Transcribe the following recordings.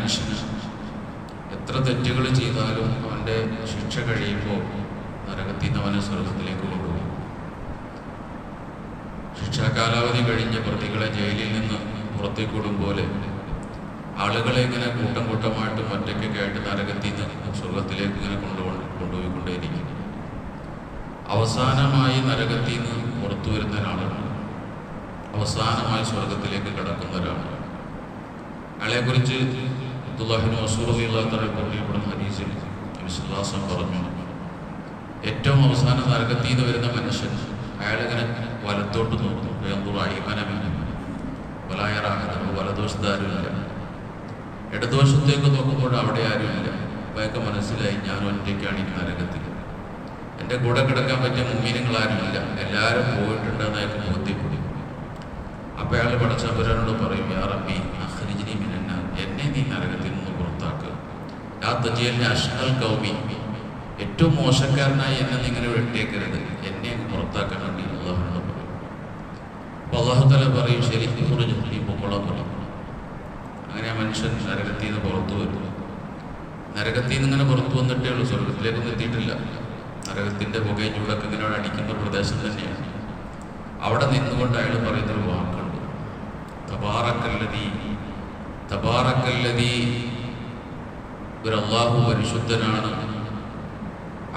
മനുഷ്യന് എത്ര തെറ്റുകൾ ചെയ്താലും അവന്റെ ശിക്ഷ കഴിയുമ്പോൾ നരകത്തിൽ നിന്ന് അവനെ സ്വർഗത്തിലേക്ക് കൊണ്ടുപോകും. ശിക്ഷാ കാലാവധി കഴിഞ്ഞ പ്രതികളെ ജയിലിൽ നിന്ന് പുറത്തേക്ക് വിടും പോലെ ആളുകളെ ഇങ്ങനെ കൂട്ടം കൂട്ടമായിട്ട് ഒറ്റയ്ക്കൊക്കെ ആയിട്ട് നരകത്തിൽ നിന്ന് സ്വർഗത്തിലേക്ക് ഇങ്ങനെ കൊണ്ടുപോയി കൊണ്ടുപോയിക്കൊണ്ടേയിരിക്കും അവസാനമായി നരകത്തിൽ നിന്ന് പുറത്തു വരുന്ന ഒരാളാണ്. അവസാനമായി സ്വർഗത്തിലേക്ക് കടക്കുന്ന ഒരാളാണ്. അയാളെക്കുറിച്ച് പറഞ്ഞു ഏറ്റവും അവസാന നരകത്തിൽ നിന്ന് വരുന്ന മനുഷ്യൻ അയാളിങ്ങനെ വലത്തോട്ട് നോക്കും അയ്മനമില്ല വലായറാഹതം വലദോഷത്താരുമില്ല ഇടദോഷത്തേക്ക് നോക്കുമ്പോൾ അവിടെ ആരുമില്ല. അപ്പൊയൊക്കെ മനസ്സിലായി ഞാൻ ഒറ്റയ്ക്കാണ് ഈ നരകത്തിൽ. എന്റെ കൂടെ കിടക്കാൻ പറ്റിയ മുമ്മീനങ്ങൾ ആരുമില്ല. എല്ലാവരും പോയിട്ടുണ്ടെന്ന് അയാൾക്ക് ബോധ്യപ്പെടും അപ്പോൾ അയാൾ പടച്ചവരോട് പറയും എന്നെ നീ നരകത്തിൽ ആ തജിയലിനെ അഷ്കൽ കൗമി. ഏറ്റവും മോശക്കാരനായി എന്നെ നിങ്ങൾ വെട്ടിയേക്കരുത്. എന്നെ പുറത്താക്കാൻ വേണ്ടി അള്ളാഹുനോട് പറയും അപ്പോൾ അള്ളാഹു തല പറയും ശരി കുറഞ്ഞു നീ പൊക്കോളാൻ അങ്ങനെ ആ മനുഷ്യൻ നരകത്തിൽ നിന്ന് പുറത്തു വരും നരകത്തിൽ നിന്ന് ഇങ്ങനെ പുറത്തു വന്നിട്ടേ ഉള്ളൂ. സ്വർഗത്തിലേക്കൊന്നും എത്തിയിട്ടില്ല. നരകത്തിന്റെ പുകയും ചൂടൊക്കെ ഇങ്ങനെ അടിക്കുന്ന പ്രദേശം തന്നെയാണ്. അവിടെ നിന്നുകൊണ്ട് അയാൾ പറയുന്നൊരു വാക്കുണ്ട്. തബാറക്കല്ലതി തബാറക്കല്ലതി ഒരു പരിശുദ്ധനാണ്.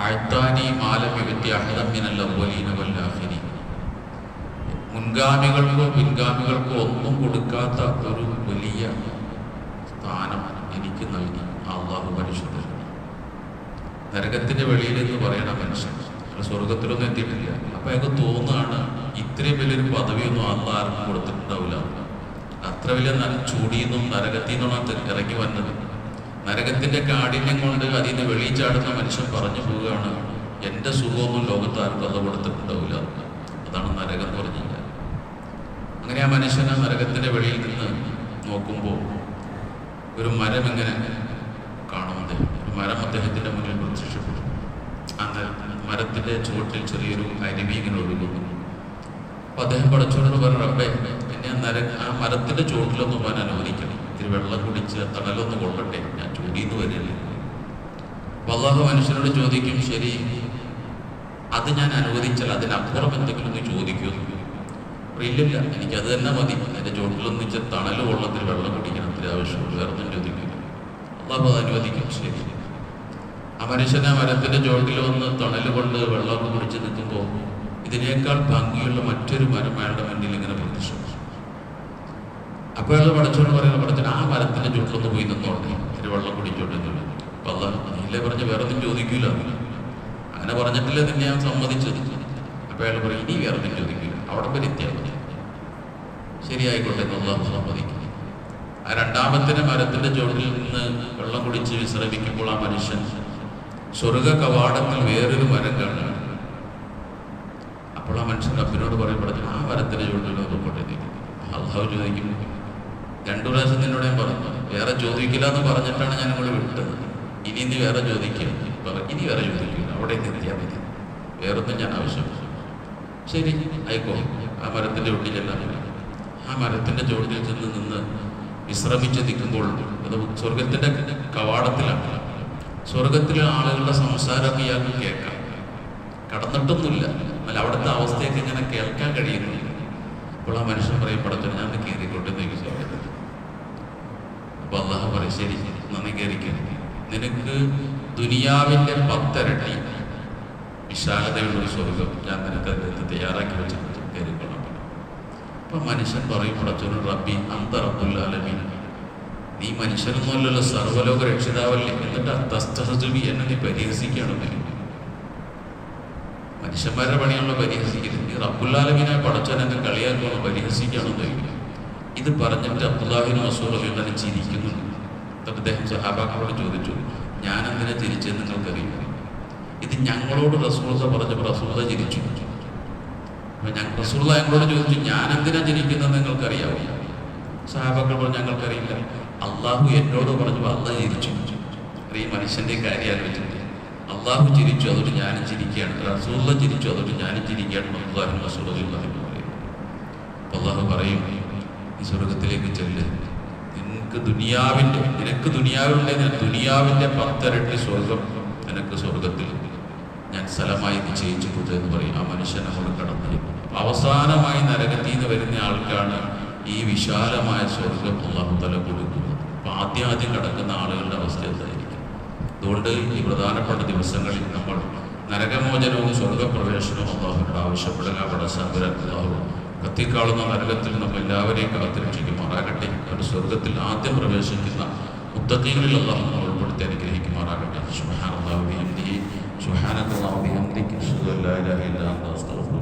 ആഴ്ത്താനി മാലമികത്തി അഹദമ്മിനല്ല പോലീന വല്ലാഹിനി മുൻഗാമികൾക്കോ പിൻഗാമികൾക്കോ ഒന്നും കൊടുക്കാത്ത ഒരു വലിയ സ്ഥാനം എനിക്ക് നൽകി അള്ളാഹു പരിശുദ്ധൻ നരകത്തിന്റെ വെളിയിൽ എന്ന് പറയണ മനുഷ്യൻ. സ്വർഗത്തിലൊന്നും എത്തിയിട്ടില്ല. അപ്പൊ അയാൾക്ക് തോന്നുകയാണ് ഇത്രയും വലിയൊരു പദവിയൊന്നും അള്ളാഹ് ആർക്കും കൊടുത്തിട്ടുണ്ടാവില്ല. അത്ര വലിയ ചൂടിയെന്നും നരകത്തിൽ നിന്നാണ് ഇറങ്ങി വന്നത്. നരകത്തിന്റെ കാഠിന്യം കൊണ്ട് അതിൽ നിന്ന് മനുഷ്യൻ പറഞ്ഞു പോവുകയാണ്. എന്റെ സുഖമൊന്നും ലോകത്ത് ആർക്കും അത് കൊടുത്തിട്ടുണ്ടാവില്ല അതാണ് നരകം എന്ന് പറഞ്ഞു കഴിഞ്ഞാൽ അങ്ങനെ ആ മനുഷ്യൻ ആ നരകത്തിന്റെ വെളിയിൽ നിന്ന് നോക്കുമ്പോൾ ഒരു മരം ഇങ്ങനെ കാണും അദ്ദേഹം. ഒരു മരം അദ്ദേഹത്തിന്റെ മുന്നിൽ പ്രത്യക്ഷപ്പെട്ടു ആ മരത്തിന്റെ ചുവട്ടിൽ ചെറിയൊരു അരുവി ഇങ്ങനെ ഒഴുകുന്നു. അപ്പൊ അദ്ദേഹം പഠിച്ചോട് പറഞ്ഞു റബ്ബേ നര ആ മരത്തിന്റെ ചുവട്ടിലൊന്നും പോകാൻ അനുവദിക്കണം ഇത്തിരി വെള്ളം കുടിച്ച് തണലൊന്ന് കൊള്ളട്ടെ? ഞാൻ ചൂടിന്ന് വരില്ലേ അപ്പൊ അള്ളാഹു മനുഷ്യനോട് ചോദിക്കും ശരി അത് ഞാൻ അനുവദിച്ചാൽ അതിനപ്പുറം എന്തെങ്കിലും ഒന്ന് ചോദിക്കൂ? ഇല്ലില്ല എനിക്ക് അത് തന്നെ മതി. എന്റെ ചുവട്ടിലൊന്ന് ഇച്ചിരി തണൽ കൊള്ളത്തിൽ വെള്ളം കുടിക്കണം അത്ര ആവശ്യമുള്ളൂ. വേറൊന്നും ചോദിക്കില്ല. അള്ളാഹു അത് അനുവദിക്കും ശരി. ആ മനുഷ്യൻ ആ മരത്തിന്റെ ചോട്ടിൽ വന്ന് തണൽ കൊണ്ട് വെള്ളമൊക്കെ കുടിച്ച് നിൽക്കുമ്പോൾ ഇതിനേക്കാൾ ഭംഗിയുള്ള മറ്റൊരു മരം അയാളുടെ മുന്നിൽ ഇങ്ങനെ പ്രത്യക്ഷപ്പെട്ടു അപ്പോൾ അയാൾ പഠിച്ചോണ്ട് പറയുന്നത് പഠിച്ചു ആ മരത്തിന്റെ ചുട്ടിലൊന്ന് പോയി നിന്നോട്ടെ ഇത്തിരി വെള്ളം കുടിച്ചോട്ടെ എന്നുള്ളത് അപ്പൊ അല്ല നീല്ലേ പറഞ്ഞ് വേറെ ഒന്നും ചോദിക്കൂല. അങ്ങനെ പറഞ്ഞിട്ടില്ലേ നിന്നെ ഞാൻ സമ്മതിച്ചത്. അപ്പൊ അയാൾ പറയും ഇനി വേറെ ഒന്നും ചോദിക്കില്ല അവിടെ വരെ എത്തിയാൽ ശരിയായിക്കോട്ടെ എന്നുള്ള സമ്മതിക്കും ആ രണ്ടാമത്തെ മരത്തിന്റെ ചുവട്ടിൽ നിന്ന് വെള്ളം കുടിച്ച് വിശ്രമിക്കുമ്പോൾ ആ മനുഷ്യൻ സ്വർഗ കവാടത്തിൽ വേറൊരു മരം കാണുകയാണ്. അപ്പോൾ ആ മനുഷ്യൻ അപ്പിനോട് പറയും ആ മരത്തിന്റെ ചുവട്ടിൽ നിന്ന് നീ അള്ളാഹു ചോദിക്കും രണ്ടു പ്രാവശ്യം നിന്നോട് ഞാൻ പറഞ്ഞു വേറെ ചോദിക്കില്ല എന്ന് പറഞ്ഞിട്ടാണ് ഞാൻ നിങ്ങൾ വിട്ടത്. ഇനി ഇനി വേറെ ചോദിക്കുക ഇനി വേറെ ചോദിക്കില്ല അവിടെ നിർത്തിയാൽ മതി. വേറൊന്നും ഞാൻ ആവശ്യമില്ല. ശരി ആയിക്കോ. ആ മരത്തിന്റെ ഉള്ളിലെല്ലാം ആ മരത്തിന്റെ ചോട്ടിൽ ചെന്ന് നിന്ന് വിശ്രമിച്ച് നിൽക്കുമ്പോൾ അത് സ്വർഗത്തിന്റെ കവാടത്തിലാണ്. സ്വർഗത്തിലെ ആളുകളുടെ സംസാരം ഇയാൾക്ക് കേൾക്കാം. കടന്നിട്ടൊന്നുമില്ല. എന്നാൽ അവിടുത്തെ അവസ്ഥയൊക്കെ ഇങ്ങനെ കേൾക്കാൻ കഴിയുന്നില്ല. അപ്പോൾ ആ മനുഷ്യൻ പറയും പടത്തിന് ഞാൻ കയറിക്കോട്ടെ എന്ന് ചോദിക്കുന്നത് അപ്പൊ അള്ളാഹു പറയും ശരി നന്ദി കയറിക്കുക നിനക്ക് ദുനിയാവിന്റെ പത്തരട്ടി വിശാലതയുള്ള ഒരു സ്വർഗം ഞാൻ നിനക്ക് അതിനകത്ത് തയ്യാറാക്കി വെച്ചിട്ടുണ്ട്. കയറിക്കൊള്ളാൻ അപ്പൊ മനുഷ്യൻ പറയും പടച്ചോനും റബ്ബി അന്തറബുല്ലാലി നീ മനുഷ്യനൊന്നുമല്ലല്ലോ സർവലോക രക്ഷിതാവല്ലേ? എന്നിട്ട് തസ്തഹജുബി എന്നെ നീ പരിഹസിക്കുകയാണ് മനുഷ്യന്മാരുടെ പണിയാണല്ലോ പരിഹസിക്കുന്നത് നീ റബ്ബുല്ലാലമീനായി പടച്ചോൻ എന്നെ കളിയാക്കണം പരിഹസിക്കുകയാണെന്ന് ഇത് പറഞ്ഞിട്ട് അബ്ദുല്ലാഹിൻ മസൂർ അലി ചിരിക്കുന്നു. എന്നിട്ട് അദ്ദേഹം സഹാബാക്കളോട് ചോദിച്ചു ഞാൻ എന്തിനാ ചിരിച്ചത് നിങ്ങൾക്കറിയില്ല. ഇത് ഞങ്ങളോട് റസൂള പറഞ്ഞപ്പോൾ റസൂള ചിരിച്ചു. ഞങ്ങൾ റസൂള ഞങ്ങളോട് ചോദിച്ചു ഞാൻ എന്തിനാ ചിരിക്കുന്നത് നിങ്ങൾക്കറിയാവോ? സഹാബാക്കൾ പറഞ്ഞു ഞങ്ങൾക്കറിയില്ല. അള്ളാഹു എന്നോട് പറഞ്ഞപ്പോൾ അള്ളാഹ് ചിരിച്ചു. ഈ മനുഷ്യന്റെ കാര്യം ആലോചിച്ചിട്ട്. അള്ളാഹു ചിരിച്ചു അതുകൊണ്ട് ഞാനും ചിരിക്കുകയാണ്. റസൂള്ള ചിരിച്ചു അതുകൊണ്ട് ഞാനും ചിരിക്കുകയാണ് അള്ളാഹു പറയും അള്ളാഹു പറയും ഈ സ്വർഗത്തിലേക്ക് ചെല്ല്. നിനക്ക് ദുനിയാവിന്റെ നിനക്ക് ദുനിയാവിന്റെ ദുനിയാവിന്റെ പത്തരട്ടി സ്വർഗം നിനക്ക് സ്വർഗത്തിൽ ഞാൻ സ്ഥലമായി നിശ്ചയിച്ചിട്ടുണ്ട് എന്ന് പറയും. ആ മനുഷ്യൻ നമ്മൾ കടന്നു അവസാനമായി നരകത്തിൽ നിന്ന് വരുന്ന ആൾക്കാണ് ഈ വിശാലമായ സ്വർഗം അള്ളാഹു തല കൊടുക്കുന്നത്. അപ്പൊ ആദ്യം ആദ്യം കിടക്കുന്ന ആളുകളുടെ അവസ്ഥ എന്തായിരിക്കും? അതുകൊണ്ട് ഈ പ്രധാനപ്പെട്ട ദിവസങ്ങളിൽ നമ്മൾ നരകമോചനവും സ്വർഗപ്രവേശനവും അള്ളാഹുവിനോട് ആവശ്യപ്പെടുക പടസാമ്പുരാൻ അള്ളാഹു കത്തിക്കാളുന്ന നരകത്തിൽ നമ്മൾ എല്ലാവരെയും കാത്തിരക്ഷിക്കുമാറാകട്ടെ ഒരു സ്വർഗത്തിൽ ആദ്യം പ്രവേശിക്കുന്ന മുത്തക്കീകളിൽ അള്ളാഹു നമ്മൾ ഉൾപ്പെടുത്തി അനുഗ്രഹിക്കുമാറാകട്ടെ. സുഹാൻ അള്ളാഹു ബിഹംദിഹി സുഹാൻ അള്ളാഹു ബിഹംദിക്ക് അസ്തഗ്ഫിറുക